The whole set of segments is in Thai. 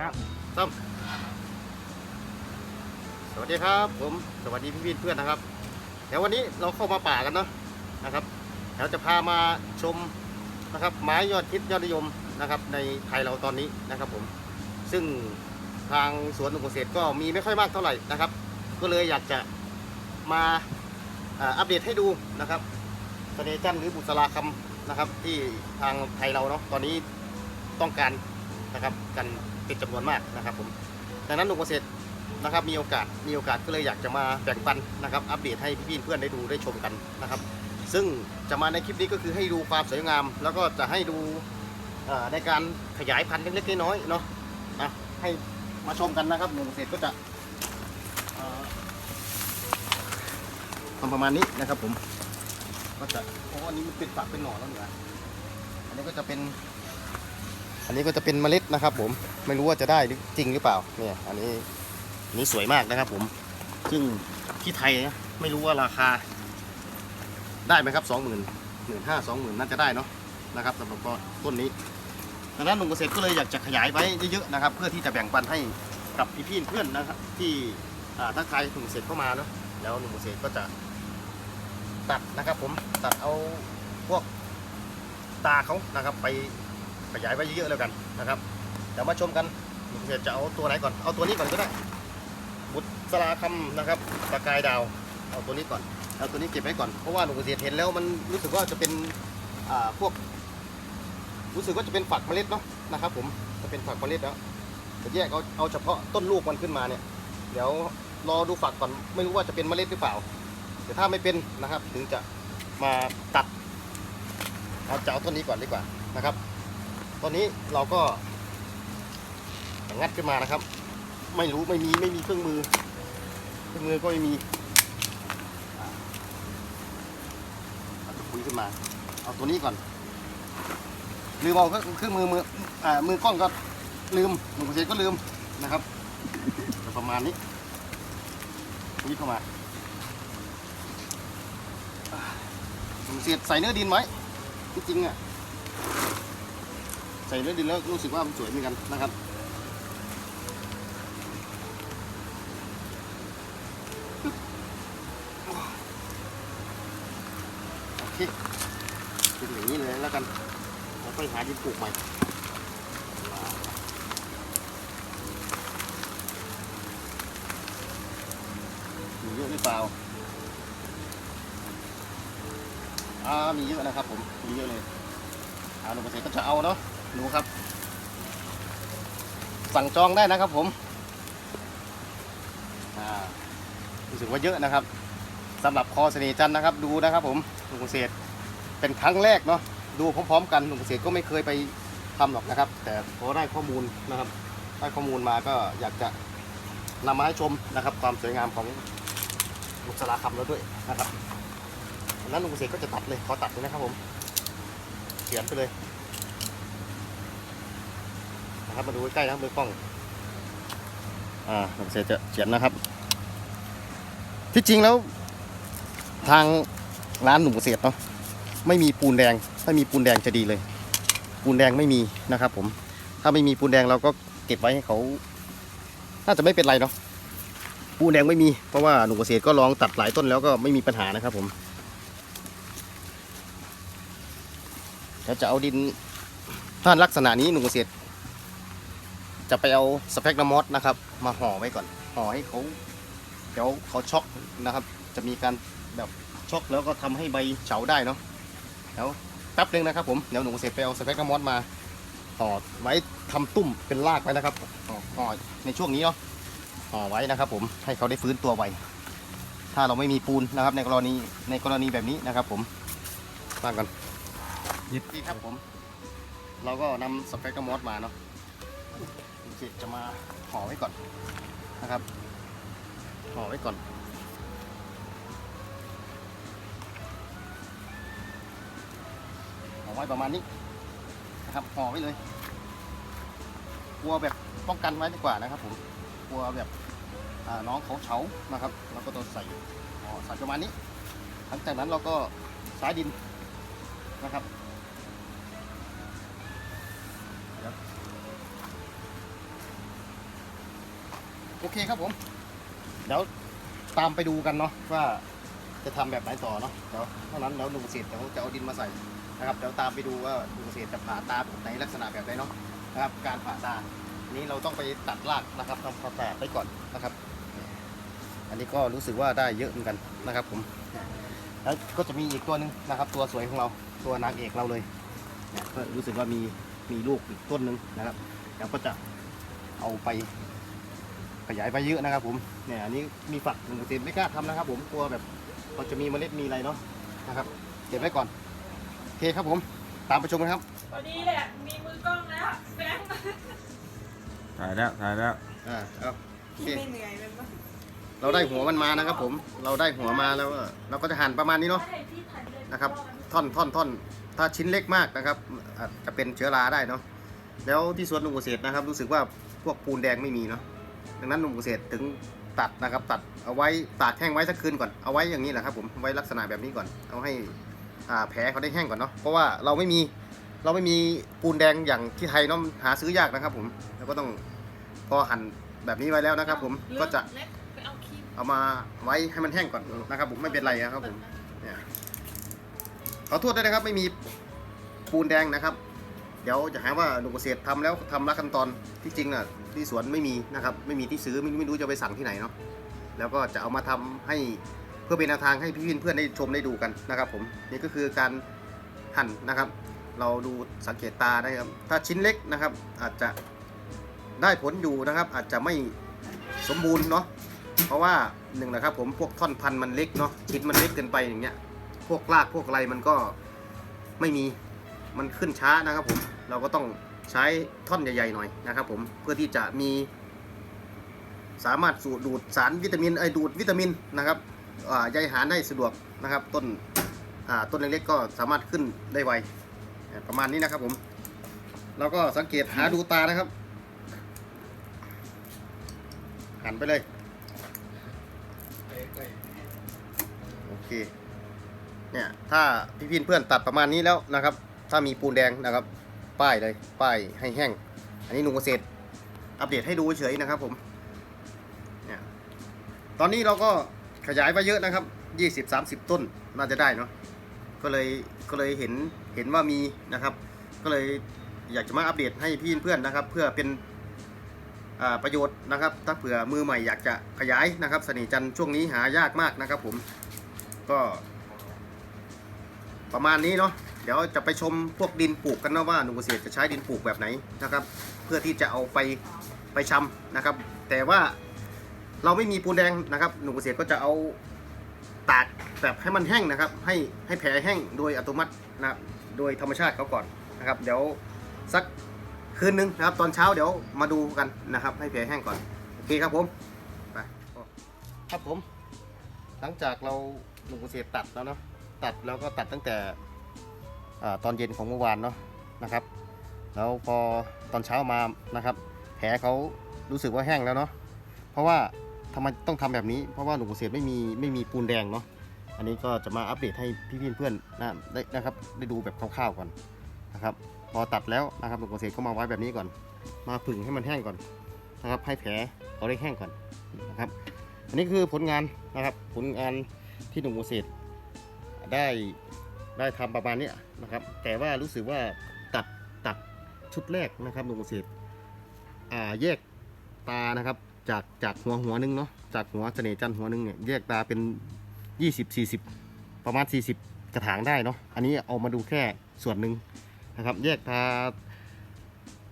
แล้วต้มสวัสดีครับ ผมสวัสดีพี่พี่เพื่อนนะครับเดี๋ยววันนี้เราเข้ามาป่ากันเนาะนะครับเดี๋ยวจะพามาชมนะครับ ไม้ยอดฮิตยอดนิยมนะครับ ในไทยเราตอนนี้นะครับ ผม ซึ่งทางสวนหนุ่มเกษตรก็มีไม่ค่อยมากเท่าไหร่นะครับ ก็เลยอยากจะมาอัปเดตให้ดูนะครับสน่ห์จันหรือบุษราคำนะครับ ที่ทางไทยเราเนาะตอนนี้ต้องการนะครับกัน เป็นจำนวนมากนะครับผมดังนั้นหนุ่มเกษตรนะครับมีโอกาสมีโอกาสก็เลยอยากจะมาแบ่งปันนะครับอัปเดตให้พี่ๆเพื่อนได้ดูได้ชมกันนะครับ ซึ่งจะมาในคลิปนี้ก็คือให้ดูความสวยงาม แล้วก็จะให้ดูในการขยายพันธุ์เล็กๆน้อยๆเนาะนะให้มาชมกันนะครับหนุ่มเกษตรก็จะทำประมาณนี้นะครับผมก็จะโอ้อันนี้มันเป็นฝักเป็นหน่อแล้วเนี่ยอันนี้ก็จะเป็น อันนี้ก็จะเป็นเมล็ดนะครับ ผมไม่รู้ว่าจะได้จริงหรือเปล่าเนี่ยอันนี้อันนี้สวยมากนะครับ ผมซึ่งที่ไทยนะไม่รู้ว่าราคา ได้ไหมครับสองหมื่นหมื่นห้าสองหมื่นน่าจะได้เนาะนะครับสำหรับต้นนี้ดังนั้นหนุ่มเกษตรก็เลยอยากจะขยายไว้เยอะๆนะครับ เพื่อที่จะแบ่งปันให้กับพี่ๆเพื่อนนะครับ ที่อ่าถ้าใครหนุ่มเกษตรเข้ามาเนาะแล้วหนุ่มเกษตรก็จะตัดนะครับ ผมตัดเอาพวกตาเขานะครับไป ขยายไว้เยอะๆแล้วกันนะครับเดี๋ยวมาชมกันหนุ่มเกษตรจะเอาตัวไหนก่อนเอาตัวนี้ก่อนก็ได้ บุตรสลาคำนะครับประกายดาวเอาตัวนี้ก่อนเอาตัวนี้เก็บไว้ก่อนเพราะว่าหนุ่มเกษตรเห็นแล้วมันรู้สึกว่าจะเป็นพวก รู้สึกว่าจะเป็นฝักเมล็ดเนาะนะครับผมจะเป็นฝักเมล็ดแล้วจะแยกเอาเอาเฉพาะต้นลูกมันขึ้นมาเนี่ย เดี๋ยวรอดูฝักก่อนไม่รู้ว่าจะเป็นเมล็ดหรือเปล่าแต่ถ้าไม่เป็นนะครับ ถึงจะมาตัดเอาจะเอาต้นนี้ก่อนดีกว่านะครับ ตอนนี้เราก็งัดขึ้นมานะครับ ไม่รู้ไม่มีไม่มีเครื่องมือ เครื่องมือก็ไม่มีเอาตะปุยขึ้นมา เอาตัวนี้ก่อนลืมเอาเครื่องมือมืออ่ามือกล้องก็ลืมมือเกษตรก็ลืมนะครับประมาณนี้นี่เข้ามาผมเสียใส่เนื้อดินไว้จริงๆอะ ใส่เนื้อดินแล้วรู้สึกว่ามันสวยเหมือนกันนะครับโอเคเป็นอย่างนี้เลยแล้วกันแล้วค่อยหาดินปลูกใหม่มีเยอะหรือเปล่าอ่ามีเยอะนะครับผมมีเยอะเลยอ่าหนุ่มเกษตรก็จะเอาเนาะ ดูครับ สั่งจองได้นะครับผมรู้สึกว่าเยอะนะครับสำหรับคอเสน่จันนะครับ ดูนะครับผมหนุ่มเกษตรเป็นครั้งแรกเนาะดูพร้อมๆ กันหนุ่มเกษตรก็ไม่เคยไปทำหรอกนะครับ แต่พอได้ข้อมูลนะครับ ได้ข้อมูลมาก็อยากจะนำมาให้ชมนะครับ ความสวยงามของบุษราคำแล้วด้วยนะครับนั้นลุงเกษตรก็จะตัดเลยขอตัดเลยนะครับผมเขียนไปเลย นะครับ มาดูใกล้ๆนะครับมือกล้อง อ่าเกษตรจะเขียนนะครับ ที่จริงแล้ว ทางร้านหนุ่มเกษตรเนาะไม่มีปูนแดง ถ้ามีปูนแดงจะดีเลย ปูนแดงไม่มีนะครับผม ถ้าไม่มีปูนแดงเราก็เก็บไว้ให้เขา น่าจะไม่เป็นไรเนาะ ปูนแดงไม่มี เพราะว่าหนุ่มเกษตรก็ลองตัดหลายต้นแล้วก็ไม่มีปัญหานะครับผมเราจะเอาดินถ้าลักษณะนี้หนุ่มเกษตร จะไปเอาสเปกนามอสนะครับ มาห่อไว้ก่อนห่อให้เขาเดี๋ยวเขาช็อกนะครับ จะมีการแบบช็อกแล้วก็ทำให้ใบเฉาได้เนาะเดี๋ยวแป๊บนึงนะครับผมเดี๋ยวหนุ่มเกษตรไปเอาสเปกนามอสมาห่อไว้ทำตุ้มเป็นรากไว้นะครับห่อห่อในช่วงนี้เนาะห่อไว้นะครับ ผมให้เขาได้ฟื้นตัวไวถ้าเราไม่มีปูนนะครับ ในกรณีในกรณีแบบนี้นะครับ ผมฟังกันนี่ครับผม เราก็นำสเปกเกอร์มอสมาเนาะ เจะมาห่อไว้ก่อนนะครับห่อไว้ก่อน ห่อไว้ประมาณนี้นะครับห่อไว้เลยกลัวแบบป้องกันไว้ดีกว่านะครับผมกลัวแบบน้องเขาเฉานะครับเราก็ต้องใส่ห่อใส่ประมาณนี้ หลังจากนั้นเราก็สายดินนะครับ โอเคครับผม เดี๋ยวตามไปดูกันเนาะว่าจะทำแบบไหนต่อเนาะเดี๋ยวเท่านั้นแล้วลุงเกษเดี๋ยวจะเอาดินมาใส่นะครับเดี๋ยวตามไปดูว่าลุงเกษจะผ่าตาแบบไหนลักษณะแบบไหนเนาะนะครับ การผ่าตานี้เราต้องไปตัดรากนะครับทำความสะอาดไปก่อนนะครับ อันนี้ก็รู้สึกว่าได้เยอะเหมือนกันนะครับ ผม แล้วก็จะมีอีกตัวหนึงนะครับ ตัวสวยของเราตัวนางเอกเราเลยเนี่ยก็รู้สึกว่ามีมีลูกอีกต้นหนึ่งนะครับเดี๋ยวก็จะเอาไป ขยายไปเยอะนะครับผมเนี่ยอันนี้มีฝักหนึ่งเปอร์เซ็นต์ไม่กล้าทำนะครับ ผมกลัวแบบเราจะมีเมล็ดมีอะไรเนาะนะครับเก็บไว้ก่อนโอเคครับผมตามไปชมกันครับพอดีแหละมีมือกล้องแล้วแบงค์ถ่ายแล้วถ่ายแล้วอ่าครับโอเคไม่เหนื่อยเลยปะเราได้หัวมันมานะครับ ผมเราได้หัวมาแล้วก็เราก็จะหั่นประมาณนี้เนาะ ให้พี่ทันเลยนะครับท่อนท่อนท่อนถ้าชิ้นเล็กมากนะครับอาจจะเป็นเชื้อราได้เนาะแล้วที่สวนหนุ่มเกษตรนะครับ รู้สึกว่าพวกปูนแดงไม่มีเนาะ ดังนั้นหนุ่มเกษตรถึงตัดนะครับ ตัดเอาไว้ตากแห้งไว้สักคืนก่อนเอาไว้อย่างนี้แหละครับผมไว้ลักษณะแบบนี้ก่อน เอาให้อ่าแผลเขาได้แห้งก่อนเนาะเพราะว่าเราไม่มีเราไม่มีปูนแดงอย่างที่ไทยเนาะหาซื้อยากนะครับ ผมแล้วก็ต้องพอหั่นแบบนี้ไว้แล้วนะครับ ผมก็จะเล็กไปเอาครีมเอามาไว้ให้มันแห้งก่อนนะครับ ผมไม่เป็นไรนะครับ ผมเนี่ยขอโทษด้วยนะครับ ไม่มีปูนแดงนะครับ เดี๋ยวจะหาว่าหนุ่มเกษตรทำแล้วทำละขั้นตอนที่จริงน่ะ ที่สวนไม่มีนะครับไม่มีที่ซื้อไม่ไม่รู้จะไปสั่งที่ไหนเนาะแล้วก็จะเอามาทำให้เพื่อเป็นแนวทางให้พี่ๆเพื่อนได้ชมได้ดูกันนะครับ ผมนี่ก็คือการหั่นนะครับ เราดูสังเกตตาได้ครับถ้าชิ้นเล็กนะครับ อาจจะได้ผลอยู่นะครับ อาจจะไม่สมบูรณ์เนาะเพราะว่าหนึ่งนะครับผมพวกท่อนพันธุ์มันเล็กเนาะชิ้นมันเล็กเกินไปอย่างเงี้ย พวกรากพวกอะไรมันก็ไม่มีมันขึ้นช้านะครับผมเราก็ต้อง ใช้ท่อนใหญ่ๆหน่อยนะครับผมเพื่อที่จะมีสามารถสูดดูดสารวิตามินไอดูดวิตามินนะครับอาใยหารได้สะดวกนะครับ ต้นต้นเล็กๆก็สามารถขึ้นได้ไวประมาณนี้นะครับผมเราก็สังเกตหาดูตานะครับ หันไปเลยโอเคเนี่ยถ้าพี่พเพื่อนตัดประมาณนี้แล้วนะครับ ถ้ามีปูนแดงนะครับ ป้ายเลยป้ายให้แห้ง อันนี้หนุ่มเกษตรอัปเดตให้ดูเฉยนะครับผมเนี่ยตอนนี้เราก็ขยายไปเยอะนะครับ 20-30 ต้นน่าจะได้เนาะก็เลยก็เลยเห็นเห็นว่ามีนะครับ ก็เลยอยากจะมาอัปเดตให้พี่เพื่อนนะครับ เพื่อเป็นประโยชน์นะครับ ถ้าเผื่อมือใหม่อยากจะขยายนะครับเสน่จันช่วงนี้หายากมากนะครับผมก็ประมาณนี้เนาะ ดี๋ยวจะไปชมพวกดินปลูกกันนะว่าหนุ่มเกษตรจะใช้ดินปลูกแบบไหนนะครับ เพื่อที่จะเอาไปไปชำนะครับ แต่ว่าเราไม่มีปูนแดงนะครับหนุ่มเกษตรก็จะเอาตากแบบให้มันแห้งนะครับ ให้ให้แผลแห้งโดยอัตโนมัตินะครับโดยธรรมชาติเขาก่อนนะครับ เดี๋ยวสักคืนนึงนะครับ ตอนเช้าเดี๋ยวมาดูกันนะครับ ให้แผลแห้งก่อนโอเคครับผมไปครับผม หลังจากเราหนุ่มเกษตรตัดแล้วเนาะตัดแล้วก็ตัดตั้งแต่ ตอนเย็นของเมื่อวานเนาะนะครับ แล้วพอตอนเช้ามานะครับ แผลเขารู้สึกว่าแห้งแล้วเนาะเพราะว่าทำไมต้องทำแบบนี้ เพราะว่าหนุ่มเกษตรไม่มีไม่มีปูนแดงเนาะอันนี้ก็จะมาอัปเดตให้พี่เพื่อนๆนะได้นะครับได้ดูแบบคร่าวๆก่อนนะครับ พอตัดแล้วนะครับหนุ่มเกษตรก็มาไว้แบบนี้ก่อน มาผึ่งให้มันแห้งก่อนนะครับให้แผลเขาได้แห้งก่อนนะครับ อันนี้คือผลงานนะครับผลงานที่หนุ่มเกษตรได้ ได้ทำประมาณนี้นะครับ แต่ว่ารู้สึกว่าตัดตัดชุดแรกนะครับหนุ่มเกษตรอ่าแยกตานะครับจากจากหัวหัวหนึงเนาะจากหัวเสน่ห์จันหัวหนึงเนี่ยแยกตาเป็น 20 40 ประมาณ 40 กระถางได้เนาะอันนี้เอามาดูแค่ส่วนหนึ่งนะครับ แยกตา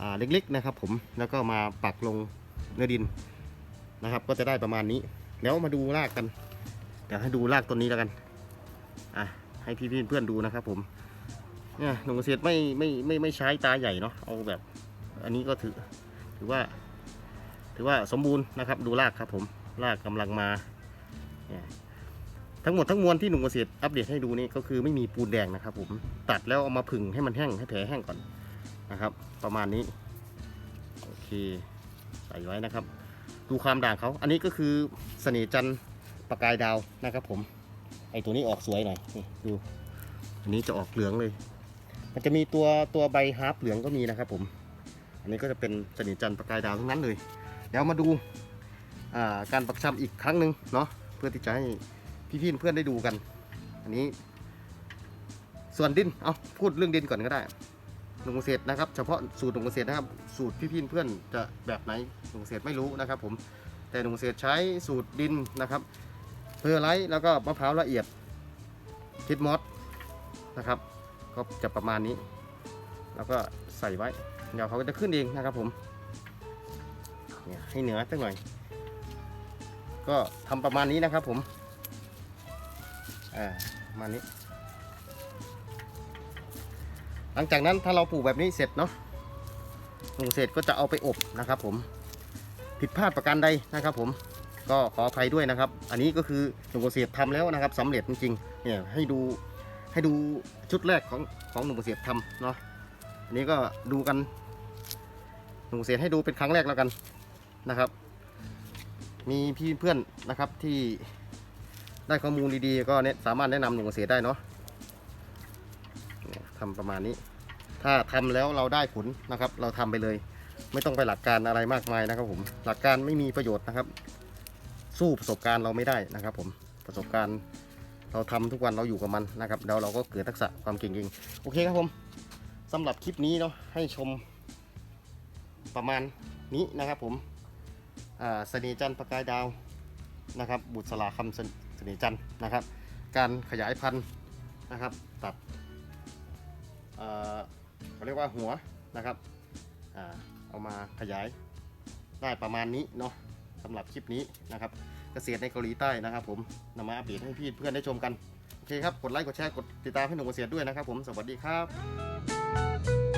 อ่าเล็กๆนะครับ ผมแล้วก็มาปักลงเนื้อดินนะครับ ก็จะได้ประมาณนี้ แล้วมาดูรากกันเดี๋ยวให้ดูรากต้นนี้แล้วกันอะ ให้พี่ๆเพื่อนดูนะครับผมเนี่ยหนุ่มเกษตรไม่ไม่ไม่ไม่ใช้ตาใหญ่เนาะเอาแบบ อันนี้ก็ถือถือว่า ถือว่าสมบูรณ์นะครับ ดูรากครับผมรากกำลังมาเนี่ยทั้งหมดทั้งมวลที่หนุ่มเกษตรอัปเดตให้ดูนี่ก็คือไม่มีปูนแดงนะครับ ผมตัดแล้วเอามาผึ่งให้มันแห้งให้แผลแห้งก่อนนะครับ ประมาณนี้โอเคใส่ไว้นะครับ ดูความด่างเขาอันนี้ก็คือเสน่ห์จันประกายดาวนะครับผม ไอตัวนี้ออกสวยหน่อยนี่ดู อันนี้จะออกเหลืองเลย มันจะมีตัวตัวใบฮาร์ปเหลืองก็มีนะครับผม อันนี้ก็จะเป็นเสน่ห์จันทร์ประกายดาวทั้งนั้นเลย เดี๋ยวมาดูอ่าการปักชำอีกครั้งหนึ่งเนาะเพื่อที่จะให้พี่ๆเพื่อนได้ดูกัน อันนี้ ส่วนดินเอาพูดเรื่องดินก่อนก็ได้หนุ่มเกษตรนะครับ เฉพาะสูตรหนุ่มเกษตรนะครับ สูตรพี่ๆเพื่อนจะแบบไหนหนุ่มเกษตรไม่รู้นะครับ ผมแต่หนุ่มเกษตรใช้สูตรดินนะครับ เพอร์ไลท์แล้วก็มะพร้าวละเอียดคิดมอสนะครับ ก็จะประมาณนี้ แล้วก็ใส่ไว้ เดี๋ยวเขาก็จะขึ้นเองนะครับผมเนี่ยให้เหนือสักหน่อย ก็ทำประมาณนี้นะครับผมอ่าประมาณนี้ หลังจากนั้นถ้าเราปลูกแบบนี้เสร็จเนาะปลูกเสร็จก็จะเอาไปอบนะครับผมผิดพลาดประการใดนะครับผม ก็ขออภัยด้วยนะครับ อันนี้ก็คือหนุ่มเกษตรทำแล้วนะครับสำเร็จจริงๆเนี่ยให้ดูให้ดูชุดแรกของของหนุ่มเกษตรทำเนาะอันนี้ก็ดูกันหนุ่มเกษตรให้ดูเป็นครั้งแรกแล้วกันนะครับ มีพี่เพื่อนนะครับที่ได้ข้อมูลดีๆ ก็เนี่ยสามารถแนะนำหนุ่มเกษตรได้เนาะทำประมาณนี้ ถ้าทำแล้วเราได้ผลนะครับ เราทำไปเลย ไม่ต้องไปหลักการอะไรมากมายนะครับผม หลักการไม่มีประโยชน์นะครับ สู้ประสบการณ์เราไม่ได้นะครับ ผมประสบการณ์เราทำทุกวันเราอยู่กับมันนะครับแล้วเราก็เกิดทักษะความเก่งเองโอเคครับผมสำหรับคลิปนี้เนาะให้ชมประมาณนี้นะครับผมเสน่จันทร์ประกายดาวนะครับ บุตรสลาคำเสเสน่จันทร์นะครับ การขยายพันธุ์นะครับ ตัดเอ่อเขาเรียกว่าหัวนะครับอเอามาขยายได้ประมาณนี้เนาะ สำหรับคลิปนี้นะครับเกษตรในเกาหลีใต้นะครับ ผมนำมาอัปเดตให้พี่เพื่อนได้ชมกันโอเคครับกดไลค์กดแชร์กดติดตามให้หนุ่มเกษตรด้วยนะครับ ผมสวัสดีครับ